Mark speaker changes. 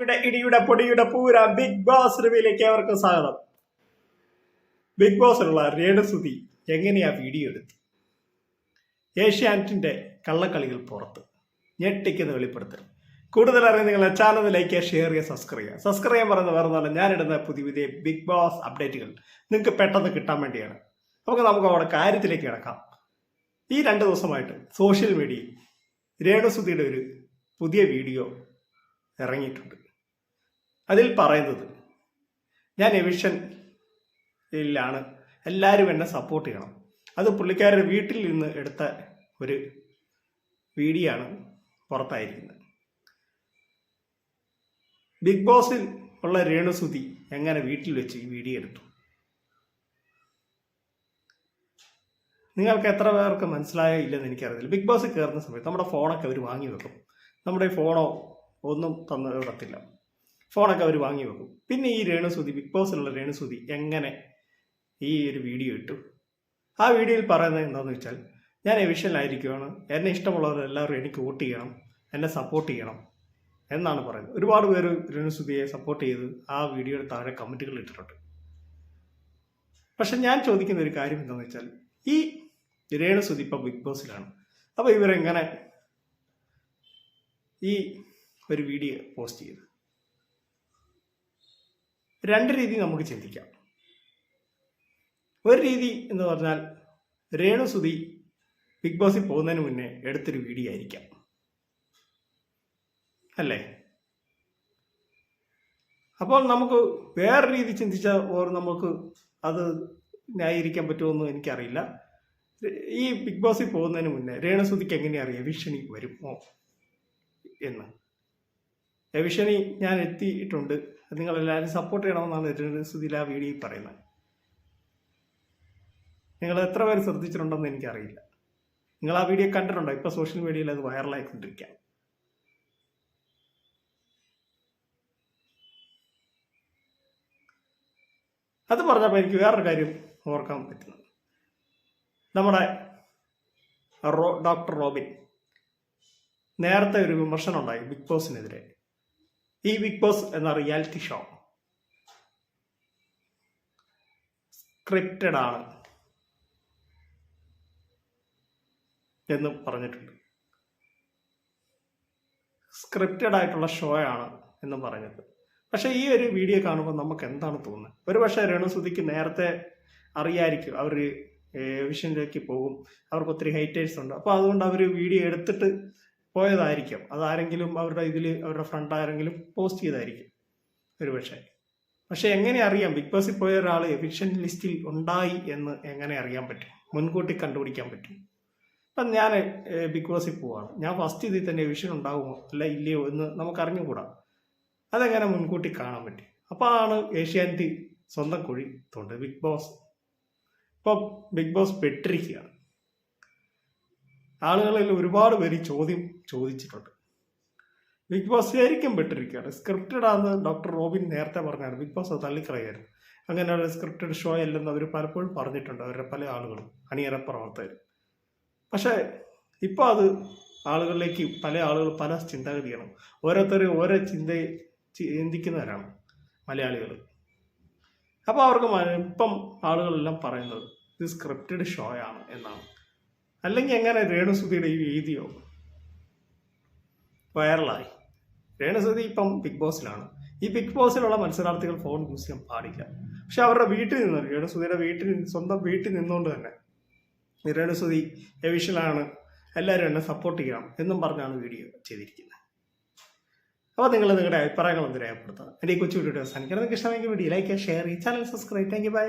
Speaker 1: ഇടിയുടെ പൊടിയുടെ പൂര ബിഗ് ബോസ് റിവ്യൂലേക്ക് അവർക്ക് സ്വാഗതം. ബിഗ് ബോസിലുള്ള രേണുസുതി എങ്ങനെയാ വീഡിയോ എടുത്തു ഏഷ്യാനെറ്റിന്റെ കള്ളക്കളികൾ പുറത്ത്. ഞെട്ടിക്കുന്ന വെളിപ്പെടുത്തൽ. കൂടുതൽ അറിയാൻ നിങ്ങളെ ചാനൽ ലൈക്ക് ഷെയർ ചെയ്യുക സബ്സ്ക്രൈബ് ചെയ്യുക സബ്സ്ക്രൈബ് ചെയ്യാൻ പറയുന്നത് വേറെ ഞാനിടുന്ന പുതിയ പുതിയ ബിഗ് ബോസ് അപ്ഡേറ്റുകൾ നിങ്ങൾക്ക് പെട്ടെന്ന് കിട്ടാൻ വേണ്ടിയാണ്. നമുക്ക് നമുക്ക് അവിടെ കാര്യത്തിലേക്ക് കിടക്കാം. ഈ രണ്ട് ദിവസമായിട്ട് സോഷ്യൽ മീഡിയയിൽ രേണുസുതിയുടെ ഒരു പുതിയ വീഡിയോ ഇറങ്ങിയിട്ടുണ്ട്. അതിൽ പറയുന്നത് ഞാൻ എവിഷനിലാണ് എല്ലാവരും എന്നെ സപ്പോർട്ട് ചെയ്യണം. അത് പുള്ളിക്കാരുടെ വീട്ടിൽ നിന്ന് എടുത്ത ഒരു വീഡിയോ ആണ് പുറത്തായിരിക്കുന്നത്. ബിഗ് ബോസിൽ ഉള്ള രേണുസുതി എങ്ങനെ വീട്ടിൽ വെച്ച് ഈ വീഡിയോ എടുത്തു? നിങ്ങൾക്ക് എത്ര പേർക്ക് മനസ്സിലായോ ഇല്ലെന്ന് എനിക്കറിയില്ല. ബിഗ് ബോസ് കയറുന്ന സമയത്ത് നമ്മുടെ ഫോണൊക്കെ അവർ വാങ്ങി വെക്കും. നമ്മുടെ ഫോണോ ഒന്നും തന്നു ഫോണൊക്കെ അവർ വാങ്ങി വെക്കും. പിന്നെ ഈ രേണുസുതി ബിഗ് ബോസിലുള്ള രേണുസുതി എങ്ങനെ ഈ ഒരു വീഡിയോ ഇട്ടു? ആ വീഡിയോയിൽ പറയുന്നത് എന്താണെന്ന് വെച്ചാൽ ഞാൻ എവിഷനിലായിരിക്കുവാണ് എന്നെ ഇഷ്ടമുള്ളവരെല്ലാവരും എനിക്ക് വോട്ട് ചെയ്യണം. എന്നെ സപ്പോർട്ട് ചെയ്യണം എന്നാണ് പറയുന്നത്. ഒരുപാട് പേര് രേണുസുതിയെ സപ്പോർട്ട് ചെയ്ത് ആ വീഡിയോയുടെ താഴെ കമന്റുകൾ ഇട്ടിട്ടുണ്ട്. പക്ഷെ ഞാൻ ചോദിക്കുന്ന ഒരു കാര്യം എന്താണെന്ന് വെച്ചാൽ ഈ രേണുസുതി ഇപ്പം ബിഗ് ബോസിലാണ് അപ്പോൾ ഇവരെങ്ങനെ ഈ ഒരു വീഡിയോ പോസ്റ്റ് ചെയ്തു? രണ്ട് രീതി നമുക്ക് ചിന്തിക്കാം. ഒരു രീതി എന്ന് പറഞ്ഞാൽ രേണുസുതി ബിഗ് ബോസിൽ പോകുന്നതിന് മുന്നേ എടുത്തൊരു വീഡിയോ ആയിരിക്കാം. അല്ലേ? അപ്പോൾ നമുക്ക് വേറെ രീതി ചിന്തിച്ചാൽ ഓർ നമുക്ക് അത് ന്യായീകരിക്കാൻ പറ്റുമെന്ന് എനിക്കറിയില്ല. ഈ ബിഗ് ബോസിൽ പോകുന്നതിന് മുന്നേ രേണുസുതിക്ക് എങ്ങനെയാ അറിയാം? ഭീഷണി വരുമോ എന്ന്. എവിഷണി ഞാൻ എത്തിയിട്ടുണ്ട്. നിങ്ങൾ എല്ലാവരും സപ്പോർട്ട് ചെയ്യണമെന്നാണ് രേണുസുതിയിൽ ആ വീഡിയോയിൽ പറയുന്നത്. നിങ്ങൾ എത്ര പേര് ശ്രദ്ധിച്ചിട്ടുണ്ടെന്ന് എനിക്കറിയില്ല. നിങ്ങൾ ആ വീഡിയോ കണ്ടിട്ടുണ്ടോ? ഇപ്പൊ സോഷ്യൽ മീഡിയയിൽ അത് വൈറലായിക്കൊണ്ടിരിക്കാം അത് പറഞ്ഞപ്പോൾ എനിക്ക് വേറൊരു കാര്യം ഓർക്കാൻ പറ്റുന്നത്. നമ്മുടെ ഡോക്ടർ റോബിൻ നേരത്തെ ഒരു വിമർശനം ഉണ്ടായി ബിഗ് ബോസിനെതിരെ. ഈ ബിഗ് ബോസ് എന്ന റിയാലിറ്റി ഷോ സ്ക്രിപ്റ്റഡ് ആണ് എന്ന് പറഞ്ഞിട്ടുണ്ട്. സ്ക്രിപ്റ്റഡ് ആയിട്ടുള്ള ഷോ ആണ് എന്ന് പറഞ്ഞത് പക്ഷേ ഈ ഒരു വീഡിയോ കാണുമ്പോൾ നമുക്ക് എന്താണ് തോന്നുന്നത്? ഒരു പക്ഷേ രേണുസുതിക്ക് നേരത്തെ അറിയായിരിക്കും അവർ വിഷനിലേക്ക് പോകും. അവർക്ക് ഒത്തിരി ഹൈറ്റേഴ്സ് ഉണ്ട്. അപ്പോൾ അതുകൊണ്ട് അവർ വീഡിയോ എടുത്തിട്ട് പോയതായിരിക്കും. അതാരെങ്കിലും അവരുടെ ഇതിൽ അവരുടെ ഫ്രണ്ട് ആരെങ്കിലും പോസ്റ്റ് ചെയ്തായിരിക്കും. ഒരുപക്ഷെ. പക്ഷെ എങ്ങനെ അറിയാം? ബിഗ് ബോസിൽ പോയ ഒരാൾ എവിക്ഷൻ ലിസ്റ്റിൽ ഉണ്ടായി എന്ന് എങ്ങനെ അറിയാൻ പറ്റും? മുൻകൂട്ടി കണ്ടുപിടിക്കാൻ പറ്റും. അപ്പം ഞാൻ ബിഗ് ബോസിൽ പോവാണ്. ഞാൻ ഫസ്റ്റ് ഇതിൽ തന്നെ എവിഷൻ ഉണ്ടാകുമോ അല്ല ഇല്ലയോ എന്ന് നമുക്ക് അറിഞ്ഞുകൂടാ. അതെങ്ങനെ മുൻകൂട്ടി കാണാൻ പറ്റും? അപ്പോൾ ആണ് ഏഷ്യാനെറ്റ് സ്വന്തം കുഴി തോണ്ട് ബിഗ് ബോസ് ഇപ്പോൾ ബിഗ് ബോസ് പെട്ടിരിക്കുകയാണ്. ആളുകളിൽ ഒരുപാട് പേര് ചോദ്യം ചോദിച്ചിട്ടുണ്ട്. ബിഗ് ബോസ് ശരിക്കും പെട്ടിരിക്കുകയാണ്. സ്ക്രിപ്റ്റഡ് ആണെന്ന് ഡോക്ടർ റോബിൻ നേരത്തെ പറഞ്ഞാണ് ബിഗ് ബോസ് അത് തള്ളിക്കളയായിരുന്നു അങ്ങനെയുള്ള സ്ക്രിപ്റ്റഡ് ഷോ അല്ലെന്ന് അവർ പലപ്പോഴും പറഞ്ഞിട്ടുണ്ട്. അവരുടെ പല ആളുകളും അണിയറ പ്രവർത്തകർ പക്ഷേ ഇപ്പോൾ അത് ആളുകളിലേക്ക് പല ആളുകൾ പല ചിന്താഗതിയാണ് ഓരോരുത്തരും ഓരോ ചിന്ത ചിന്തിക്കുന്നവരാണ് മലയാളികൾ അപ്പോൾ അവർക്ക് ഇപ്പം ആളുകളെല്ലാം പറയുന്നത് ഇത് സ്ക്രിപ്റ്റഡ് ഷോയാണ് എന്നാണ്. അല്ലെങ്കിൽ എങ്ങനെ രേണുസുതിയുടെ ഈ വീഡിയോ വൈറലായി. രേണുസുതി ഇപ്പം ബിഗ് ബോസിലാണ്. ഈ ബിഗ് ബോസിലുള്ള മത്സരാർത്ഥികൾ ഫോൺ യൂസ് ചെയ്യാൻ പാടില്ല. പക്ഷെ അവരുടെ വീട്ടിൽ നിന്ന് രേണുസുതിയുടെ വീട്ടിൽ സ്വന്തം വീട്ടിൽ നിന്നുകൊണ്ട് തന്നെ രേണുസുതി എവിഷനാണ് എല്ലാവരും എന്നെ സപ്പോർട്ട് ചെയ്യണം എന്നും പറഞ്ഞാണ് വീഡിയോ ചെയ്തിരിക്കുന്നത്. അപ്പോൾ നിങ്ങൾ നിങ്ങളുടെ അഭിപ്രായങ്ങൾ ഒന്ന് രേഖപ്പെടുത്തുക എന്റെ ഈ കൊച്ചു വീഡിയോ അവസാനിക്കണം നിങ്ങൾക്ക് ഇഷ്ടമെങ്കിൽ വീഡിയോ ലൈക്ക് ഷെയർ ഈ channel subscribe thank you bye